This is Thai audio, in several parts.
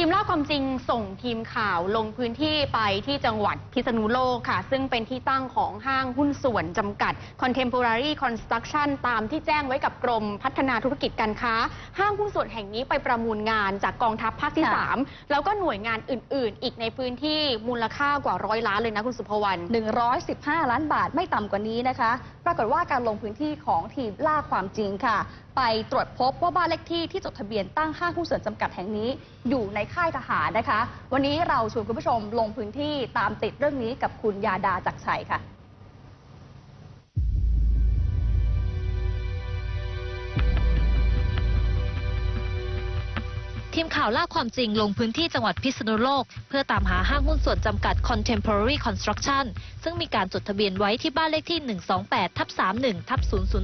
ทีมเล่าความจริงส่งทีมข่าวลงพื้นที่ไปที่จังหวัดพิษณุโลกค่ะ ซึ่งเป็นที่ตั้งของห้างหุ้นส่วนจำกัด Contemporary Construction ตามที่แจ้งไว้กับกรมพัฒนาธุรกิจการค้า ห้างหุ้นส่วนแห่งนี้ไปประมูลงานจากกองทัพภาคที่ ค่ะ 3 แล้วก็หน่วยงานอื่น ๆ อีกในพื้นที่มูลค่ากว่าร้อยล้านเลยนะคุณสุภวรรณ 115 ล้านบาทไม่ต่ำกว่านี้นะคะ ปรากฏว่าการลงพื้นที่ของทีมล่าความจริงค่ะ ไปตรวจพบว่าบ้านเลขที่ที่จดทะเบียนตั้งห้างหุ้นส่วนจำกัดแห่งนี้ อยู่ในค่ายทหารนะคะ วันนี้เราชวนคุณผู้ชมลงพื้นที่ตามติดเรื่องนี้กับคุณยาดาจักชัยค่ะทีมข่าวล่าความจริงลงพื้นที่จังหวัดพิษณุโลก เพื่อตามหาห้างหุ้นส่วนจำกัด Contemporary Construction ซึ่งมีการจดทะเบียนไว้ที่บ้านเลขที่ 128 ทับ31 ทับ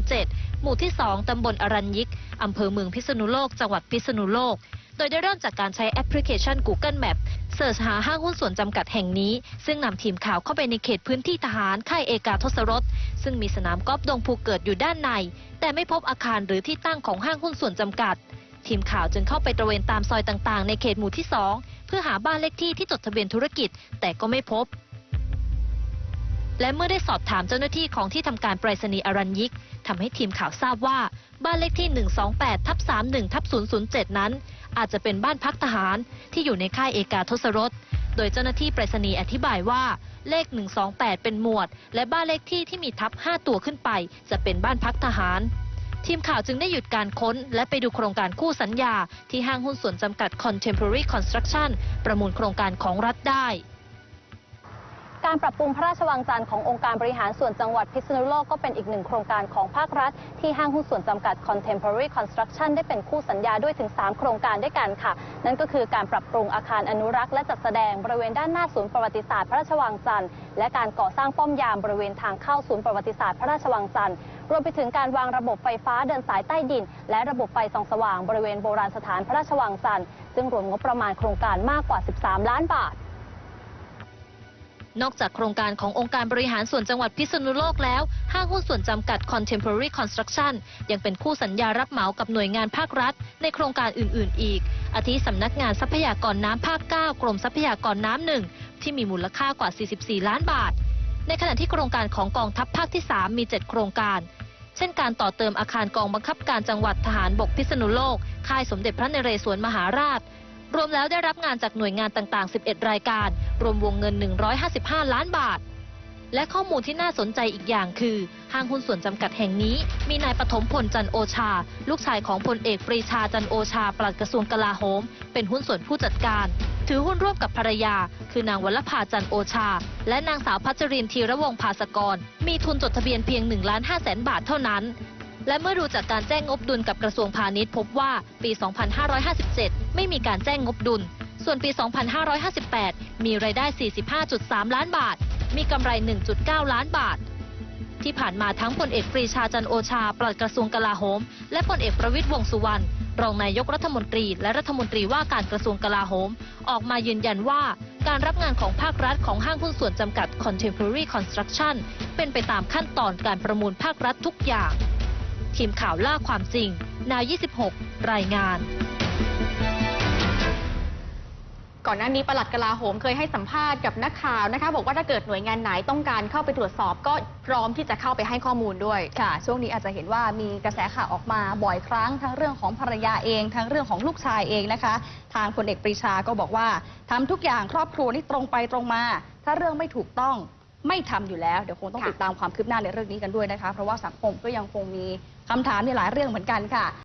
007 หมู่ที่ 2 ตำบลอรัญยิก อำเภอเมืองพิษณุโลก จังหวัดพิษณุโลก โดยได้เริ่มจากการใช้แอปพลิเคชัน Google Map เสิร์ชหาห้างหุ้นส่วนจำกัดแห่งนี้ ซึ่งนำทีมข่าวเข้าไปในเขตพื้นที่ทหารค่ายเอกาทศรสซึ่งมีสนามกอล์ฟดงภูเกิดอยู่ด้านใน แต่ไม่พบอาคารหรือที่ตั้งของห้างหุ้นส่วนจำกัด ทีมข่าวจึงเข้าไปตระเวนตามซอยต่างๆ ในเขตหมู่ที่ 2 เพื่อหาบ้านเลขที่ที่จดทะเบียนธุรกิจ แต่ก็ไม่พบ และเมื่อได้สอบถามเจ้าหน้าที่ของที่ทำการไปรษณีย์อรัญยิกทำให้ทีมข่าวทราบว่า บ้านเลขที่ 128 ทับ 31 ทับ 007 นั้น อาจจะเป็นบ้านพักทหารที่อยู่ในค่ายเอกาทศรสโดยเจ้าหน้าที่ไปรษณีย์อธิบายว่าเลข 128 เป็นหมวด และบ้านเลขที่ที่มีทับ 5 ตัวขึ้นไป จะเป็นบ้านพักทหาร ทีมข่าวจึงได้หยุดการค้น และไปดูโครงการคู่สัญญา ที่ห้างหุ้นส่วนจำกัด Contemporary Construction ประมูลโครงการของรัฐได้ การปรับปรุงพระราชวังจันทร์ขององค์การบริหารส่วนจังหวัดพิษณุโลกก็เป็นอีกหนึ่งโครงการของภาครัฐ ที่ห้างหุ้นส่วนจำกัด Contemporary Construction ได้เป็นคู่สัญญาด้วยถึง 3 โครงการด้วยกันค่ะ นั่นก็คือการปรับปรุงอาคารอนุรักษ์และจัดแสดงบริเวณด้านหน้าศูนย์ประวัติศาสตร์พระราชวังจันทร์และการก่อสร้างป้อมยามบริเวณทางเข้าศูนย์ประวัติศาสตร์พระราชวังจันทร์รวมไปถึงการวางระบบไฟฟ้าเดินสายใต้ดิน และระบบไฟส่องสว่างบริเวณโบราณสถานพระราชวังจันทร์ซึ่งรวมงบประมาณโครงการมากกว่า 13 ล้านบาท นอกจากโครงการขององค์การบริหารส่วนจังหวัดพิษณุโลกแล้ว ห้างหุ้นส่วนจำกัด Contemporary Construction ยังเป็นคู่สัญญารับเหมากับหน่วยงานภาครัฐ ในโครงการอื่น ๆ อีก อาทิสำนักงานทรัพยากรน้ำภาค 9 กรมทรัพยากรน้ำหนึ่งที่มีมูลค่ากว่า 44 ล้านบาท ในขณะที่โครงการของกองทัพภาคที่ 3 มี 7 โครงการ เช่นการต่อเติมอาคารกองบังคับการจังหวัดทหารบกพิษณุโลก ค่ายสมเด็จพระนเรศวรมหาราช รวมแล้วได้รับงานจากหน่วยงานต่าง ๆ 11 รายการ รวมวงเงิน 155 ล้านบาท และข้อมูลที่น่าสนใจอีกอย่างคือ ห้างหุ้นส่วนจำกัดแห่งนี้ มีนายปฐมพลจันโอชา ลูกชายของพลเอกปรีชาจันโอชาปลัดกระทรวงกลาโหม เป็นหุ้นส่วนผู้จัดการ ถือหุ้นร่วมกับภรรยา คือนางวัลภาจันโอชา และนางสาวพัชรินทีระวงภาสกร มีทุนจดทะเบียนเพียง1ล้าน5แสนบาทเท่านั้นและเมื่อดูจากการแจ้งงบดุลกับกระทรวงพาณิชย์พบว่าปี 2557 ไม่มีการแจ้งงบดุล ส่วนปี 2558 มีรายได้ 45.3 ล้านบาท มีกำไร 1.9 ล้านบาท ที่ผ่านมาทั้งพลเอกปรีชาจันทร์โอชา ปลัดกระทรวงกลาโหม และพลเอกประวิตยวงสุวรรณ รองนายกรัฐมนตรี และรัฐมนตรีว่าการกระทรวงกลาโหม ออกมายืนยันว่าการรับงานของภาครัฐของห้างหุ้นส่วนจำกัด Contemporary Construction เป็นไปตามขั้นตอนการประมูลภาครัฐทุกอย่าง ทีมข่าวล่าความจริง นาว 26 รายงาน ก่อนหน้านี้ปลัดกลาโหมเคยให้สัมภาษณ์กับนักข่าวนะคะ บอกว่าถ้าเกิดหน่วยงานไหนต้องการเข้าไปตรวจสอบก็พร้อมที่จะเข้าไปให้ข้อมูลด้วยค่ะ ช่วงนี้อาจจะเห็นว่ามีกระแสข่าวออกมาบ่อยครั้งทั้งเรื่องของภรรยาเอง ทั้งเรื่องของลูกชายเองนะคะ ทางพลเอกปรีชาก็บอกว่าทำทุกอย่างครอบครัวนี่ตรงไปตรงมา ถ้าเรื่องไม่ถูกต้องไม่ทำอยู่แล้วเดี๋ยวคงต้องติดตามความคืบหน้าในเรื่องนี้กันด้วยนะคะ เพราะว่าสังคมก็ยังคงมีคำถามในหลายเรื่องเหมือนกันค่ะ